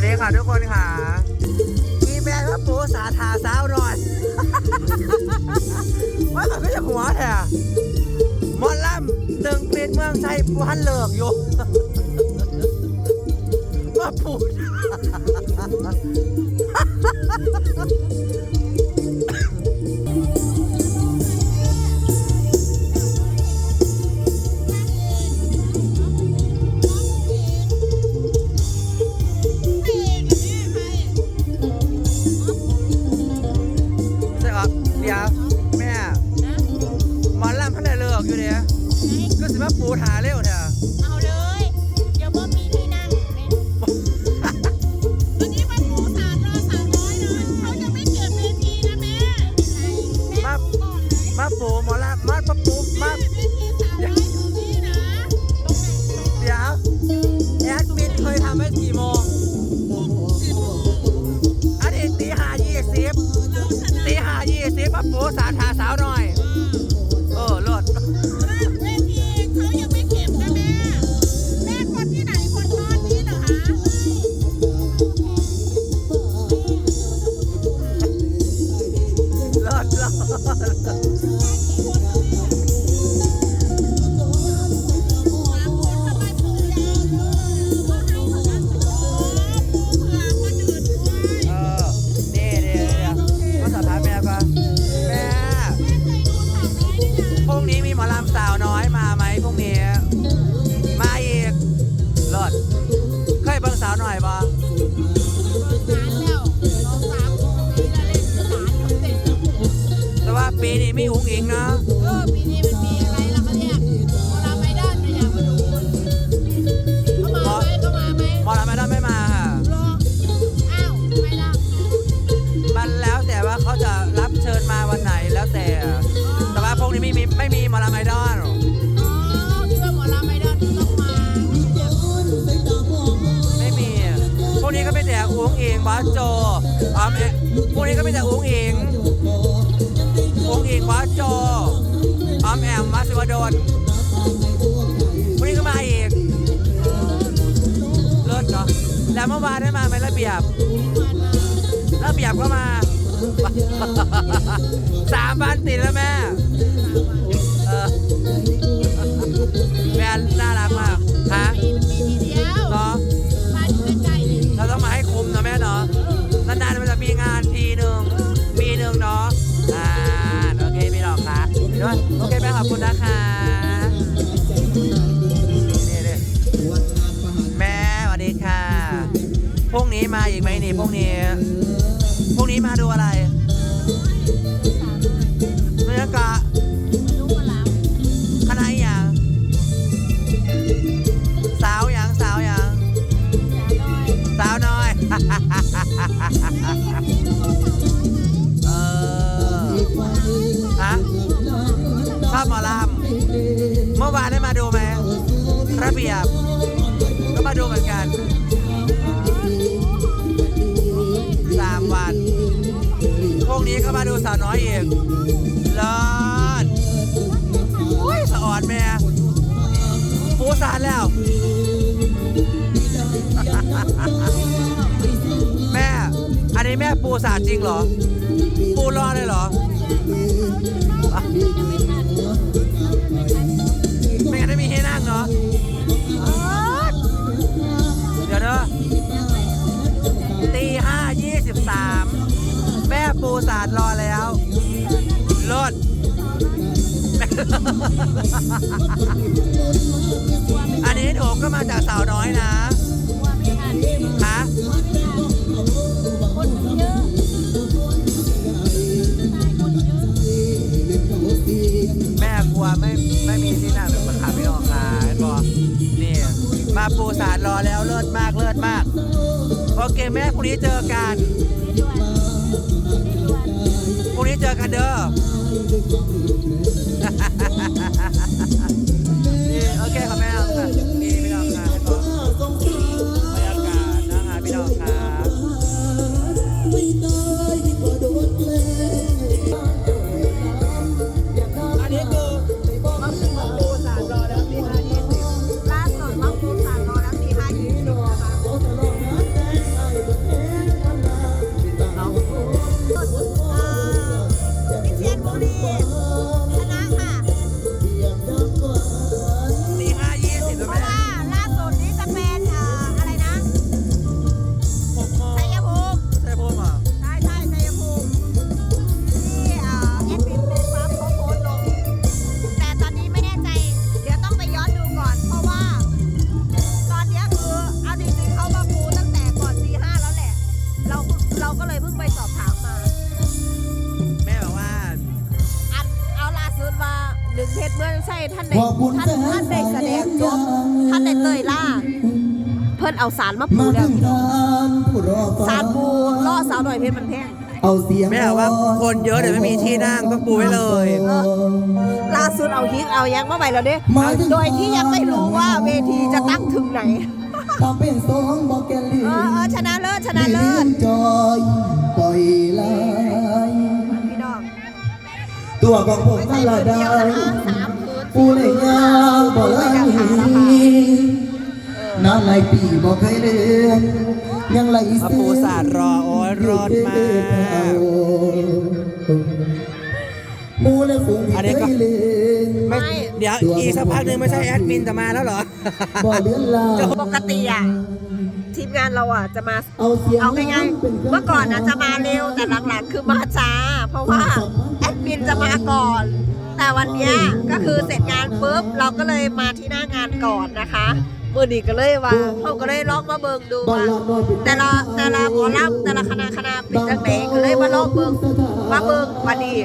วัสดีค่ะทุกคนค่ะกีแม่ก็ปูสาธาสาวหน่อยว่ไม่ใช่หัวแท้มอนล่ำตึงปิดเมืองไทยปูหันเหลือกอยู่มาปู มาปูถาเร็วเถอะ มอลำสาวน้อยมาไหมพรุ่งนี้ มาอีกรลดเคยเบิ่งสาวหน่อยบ่แต่ว่าปีนี้ไม่หุงอิงเนาะ จอ๋อมแอพวกนี้ก็มีแต่อุ้งอิงอุ้งอิงคว้าโจออ๋อมแอมมาสิวดนพวกนี้ก็มาอีกเลิศเนาะแล้วเมื่อวานได้มาไหมระเบียบระเบียบก็มาสามพันติดแล้วแม่ พวกนี้มาอีกไหมนี่พวกนี้ พวกนี้มาดูอะไรบรรยากาศ อยอีกลอดโอ้ยสะออดแม่ฟูสานแล้ว แม่ อันนี้แม่ปูสาจริงเหรอ ปูรอดเลยเหรอ อันนี้โถก็มาจากสาวน้อยนะฮะแม่กลัวไม่ไม่มีที่นั่งหรือคาขาไม่ออกค่ะบอกนี่มาปูสารรอแล้วเลิศมากเลิศมาก โอเคแม่พรุ่งนี้เจอกันพรุ่งนี้เจอกันเด้อ ท่านได้ท่านท่านได้แสดงจบท่านได้เตยล่า เพิ่นเอาสารมาปูแล้วสารปูล่อสาวหน่อยเพชรมันแพงเอาเสียงไม่เอว่าคนเยอะเดี๋ยวไม่มีที่นั่งก็ปูไว้เลยล่าสุดเอาฮิตเอายังมาใหม่แล้วเนี่ยโดยที่ยังไม่รู้ว่าเวทีจะตั้งถึงไหนทำเป็นสองบอกแกลืเออชนะเลิศชนะเลิศจอยปล่อยลายตัวของผมก็ละได้ สามพื้นปูเลยยาบ่ลายน้ำไหลปีบอกเคยเลือนยังไหลมาปูสาดรอโอ้ยรอดมากมูและฝูงอันนี้ก็เคยเลือนไม่เดี๋ยวอีกสักพักหนึ่งไม่ใช่แอดมินจะมาแล้วเหรอบ่เลือนลาปกติอะทีมงานเราอะจะมาเอาเสียงเอาง่ายๆเมื่อก่อนนะจะมาเร็วแต่หลังๆคือมาช้า เพราะว่าแอดมินจะมาก่อน แต่วันเนี้ยก็คือเสร็จงานปุ๊บเราก็เลยมาที่หน้างานก่อนนะคะมือดีก็เลยว่าเขาก็เลยลองมาเบิงดูบ้านว่าลาดน้อยเป็นแต่ละแต่ละหมอลำแต่ละคณะคณะเป็นจังไหนก็เลยมาลองเบิงมาเบิงวันนี้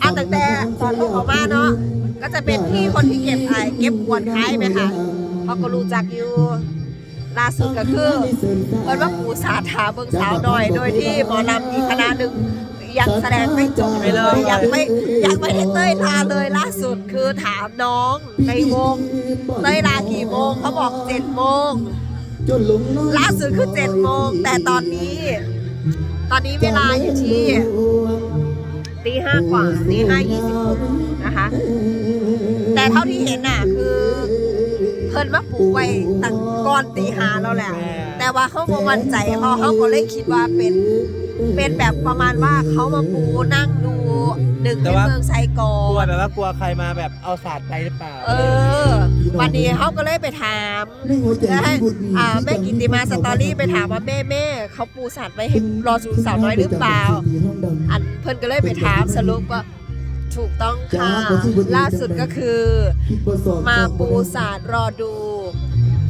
เอาตั้งแต่ตอนพวกเขามาเนาะก็จะเป็นพี่คนที่เก็บไอเก็บขวดขายไหมคะเขาก็รู้จักอยู่ล่าสุดก็คือเพิ่นว่าปูสาถาเบิงสาวน้อย โดยที่หมอลำอีกคณะหนึ่ง ยังแสดงไม่จบไม่เลิกยังไม่ยังไม่ได้เต้ยลาเลยล่าสุดคือถามน้องในวงเต้ยลากี่โมงเขาบอกเจ็ดโมงล่าสุดคือเจ็ดโมงแต่ตอนนี้ ตอนนี้เวลาอยู่ที่ตีห้ากว่าตีห้ายี่สิบหกนะคะ แต่เท่าที่เห็นน่ะคือเพิ่นมาปลูกไว้ตั้งก้อนตีห้าแล้วแหละแต่ว่าเขาบ่มั่นใจเพราะเขาก็เลยคิดว่าเป็น เป็นแบบประมาณว่าเขามาปูนั่งดูดึกแต่ในว่าเมืองไซกอกลัวนแบบว่ากลัวใครมาแบบเอาสาดไปหรือเปล่า เออ วันนี้เขาก็เลยไปถามในหัวใจแล้วให้ที่บุญมีอ่าแม่กิติมาสตอรี่ไปถามว่าแม่แม่เขาปูสัตว์ไว้ให้รอสูสาวน้อยหรือเปล่า อันเพิ่นก็เลยไปถามสรุปว่าถูกต้องค่ะ ล่าสุดก็คือ มาปูสาดรอดู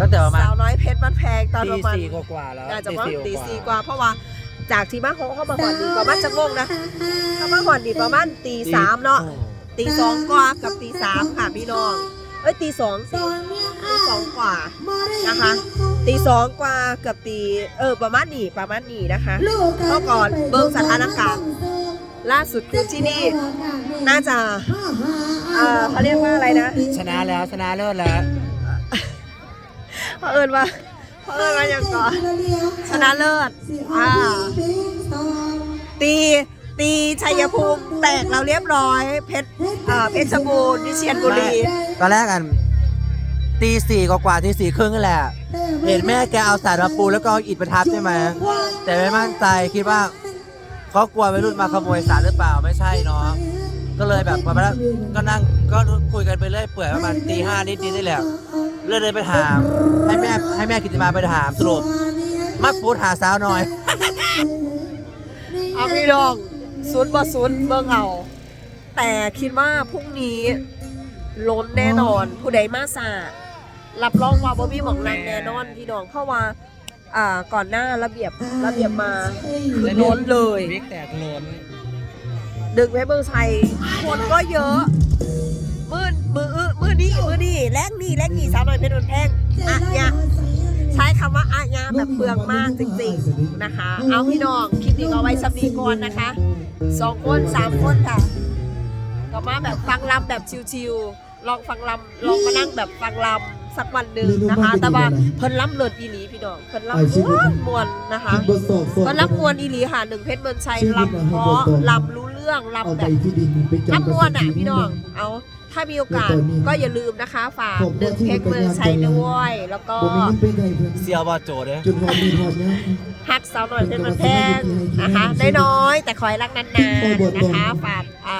ตั้งแต่ประมาณสาวน้อยเพชรบ้านแพงตอนตีประมาณสี่กว่าๆแล้วน่าจะว่าตีตีสี่สี่กว่าเพราะว่า จากที่มาเขาเข้ามาหอนดีประมาณจะงงนะเข้ามาหอนดีประมาณตีสามเนาะตีสองกว่ากับตีสามค่ะพี่น้องเอ้ยตีสองสิตีสองกว่านะคะตีสองกว่ากับตีเออประมาณนี้ประมาณนี้นะคะเมื่อก่อนเบิ่งสถานการณ์ล่าสุดคือที่นี่น่าจะเออเขาเรียกว่าอะไรนะ ชนะแล้วชนะเลิศแล้วเขาเอิญว่า เขาเอิญว่าอย่างก่อนชนะเลิศอ่าตีตีชัยภูมิแตกเราเรียบร้อย เพชรอ่าเพชรบูรณ์วิเชียรบุรีตอนแรกกันตีสี่กว่าตีสี่ครึ่งนั่นแหละ เห็นแม่แกเอาสาดมาปูแล้วก็เอาอิฐไปทับใช่ไหมแต่ไม่มั่นใจคิดว่าเขากลัววัยรุ่นมาขโมยสารหรือเปล่าไม่ใช่เนาะก็เลยแบบประมาณนั้นก็นั่งก็คุยกันไปเรื่อยเปื่อยประมาณตีห้านิดนิดนี่แหละ เรื่อยเลยไปถาม ให้แม่ให้แม่กิติมาไปถามสรุปมาปูหาสาวหน่อย เอาพี่น้องศูนย์บ่ศูนย์เบิ่งเอา แต่คิดว่าพรุ่งนี้ล้นแน่นอน ผู้ใดมาสารับรองว่าบ่มีหมองนางแน่นอนพี่น้องเพราะว่าอ่าก่อนหน้าระเบียบระเบียบมาคือล้นเลย วิกแตกล้นดึกไปเมืองไทยคนก็เยอะมือมืออื้อมือ นี่มือนี่แลกนี่แลกนี่สาวน้อยเพชรบุญแพงอะยะใช้คำว่าอะยะแบบเปลืองมากจริงๆนะคะ เอาพี่น้องคลิปนี้ก็เอาไว้สำนีก่อนนะคะสองคนสามคนค่ะก็มาแบบฟังลำแบบชิวๆลองฟังลำลองมานั่งแบบฟังลำสักวันหนึ่งนะคะ แต่ว่าเพิ่นล้ำเลิศอีหลีพี่น้องเพิ่นล้ำม้วนมวนๆนะคะบทสอบก็รับมวลอีหลีค่ะหนึ่งเพชรเมืองชัยลำเพราะลำรู้เรื่องเอาลำใบแบบที่ดินไปจำรับมวลอะพี่น้องเอา ถ้ามีโอกาสก็อย่าลืมนะคะ ฝากหนึ่งเพชรเมืองชัยด้วยแล้วก็ผมมีเงินไปได้เพื่อนเซียวบอโจเด้อจนหอมดีหอมเนี้ยฮักสาวหน่อยเพชรเมืองแพงนะคะน้อยๆแต่ขอให้รักนานๆนะคะฝากอ่า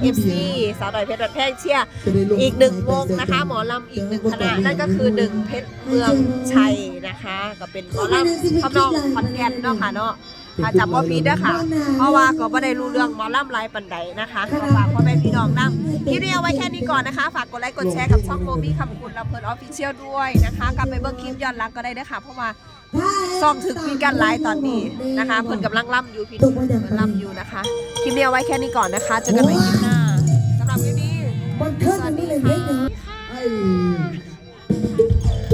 เอฟซีสาวหน่อยเพชรเมืองแพงเชียร์จะได้ลอีกหนึ่งวงนะคะ หมอลำอีกหนึ่งคณะนั่นก็คือหนึ่งเพชรเมืองชัยนะคะ ก็เป็นหมอลำทำนองขอนแก่นเนาะค่ะเนาะอาจจะบ่ผิดเด้อค่ะเพราะว่าก็บ่ได้รู้เรื่องหมอลำหลายปันใดนะคะก็ฝากพ่อแม่พี่น้องนำคลิปนี้ เอาไว้แค่นี้ก่อนนะคะ ฝากกดไลค์กดแชร์กับช่องโมบี้คำคุณลำเพลินออฟฟิเชียลด้วยนะคะกลับไปเบิ้งคลิปย้อนหลังก็ได้ด้ค่ะ เพราะว่าซ่องถึงมีการไลฟ์ตอนนี้นะคะเพิ่นกำลังล่ำอยู่พี่น้องเพิ่นล่ำอยู่นะคะคลิปนี้เอาไว้แค่นี้ก่อนนะคะเจอกันใหม่คลิปหน้าสำหรับคลิปนี้มันขึ้นมันไม่เลยเยอะนะไอ้